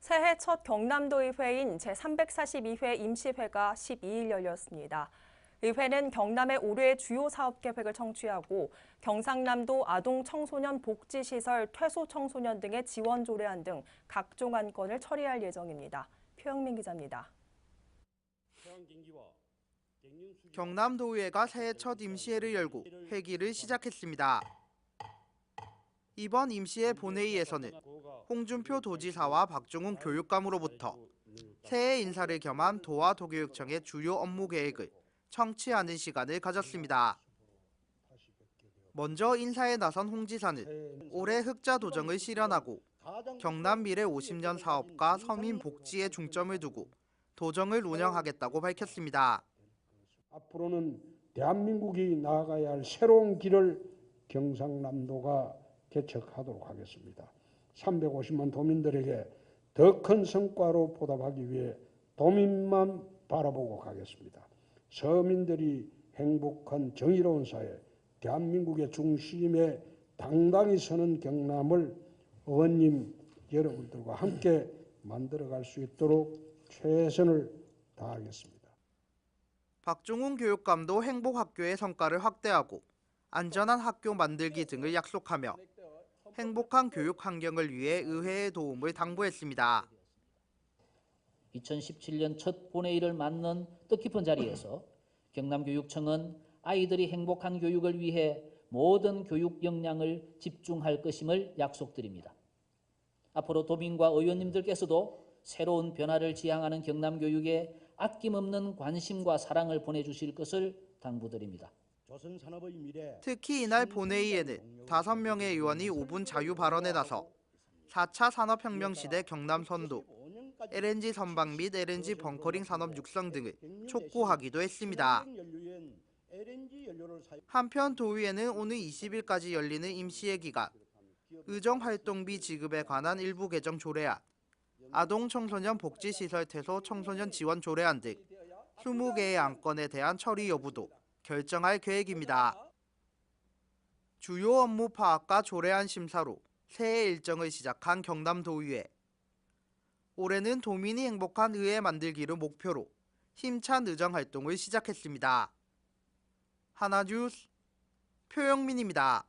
새해 첫 경남도의회인 제342회 임시회가 12일 열렸습니다. 의회는 경남의 올해 주요 사업 계획을 청취하고 경상남도 아동 청소년 복지시설 퇴소 청소년 등의 지원 조례안 등 각종 안건을 처리할 예정입니다. 표영민 기자입니다. 경남도의회가 새해 첫 임시회를 열고 회기를 시작했습니다. 이번 임시회 본회의에서는 홍준표 도지사와 박종훈 교육감으로부터 새해 인사를 겸한 도와 도교육청의 주요 업무 계획을 청취하는 시간을 가졌습니다. 먼저 인사에 나선 홍 지사는 올해 흑자 도정을 실현하고 경남 미래 50년 사업과 서민 복지에 중점을 두고 도정을 운영하겠다고 밝혔습니다. 앞으로는 대한민국이 나아가야 할 새로운 길을 경상남도가 개척하도록 하겠습니다. 350만 도민들에게 더 큰 성과로 보답하기 위해 도민만 바라보고 가겠습니다. 서민들이 행복한 정의로운 사회, 대한민국의 중심에 당당히 서는 경남을 의원님 여러분들과 함께 만들어갈 수 있도록 최선을 다하겠습니다. 박종훈 교육감도 행복학교의 성과를 확대하고 안전한 학교 만들기 등을 약속하며 행복한 교육 환경을 위해 의회의 도움을 당부했습니다. 2017년 첫 본회의를 맞는 뜻깊은 자리에서 경남교육청은 아이들이 행복한 교육을 위해 모든 교육 역량을 집중할 것임을 약속드립니다. 앞으로 도민과 의원님들께서도 새로운 변화를 지향하는 경남교육에 아낌없는 관심과 사랑을 보내주실 것을 당부드립니다. 특히 이날 본회의에는 5명의 의원이 5분 자유 발언에 나서 4차 산업혁명 시대 경남 선도, LNG 선박 및 LNG 벙커링 산업 육성 등을 촉구하기도 했습니다. 한편 도의회는 오늘 20일까지 열리는 임시회 기간 의정활동비 지급에 관한 일부 개정 조례안, 아동 청소년 복지시설 퇴소 청소년 지원 조례안 등 20개의 안건에 대한 처리 여부도 결정할 계획입니다. 주요 업무 파악과 조례안 심사로 새해 일정을 시작한 경남도의회. 올해는 도민이 행복한 의회 만들기를 목표로 힘찬 의정 활동을 시작했습니다. 하나뉴스 표영민입니다.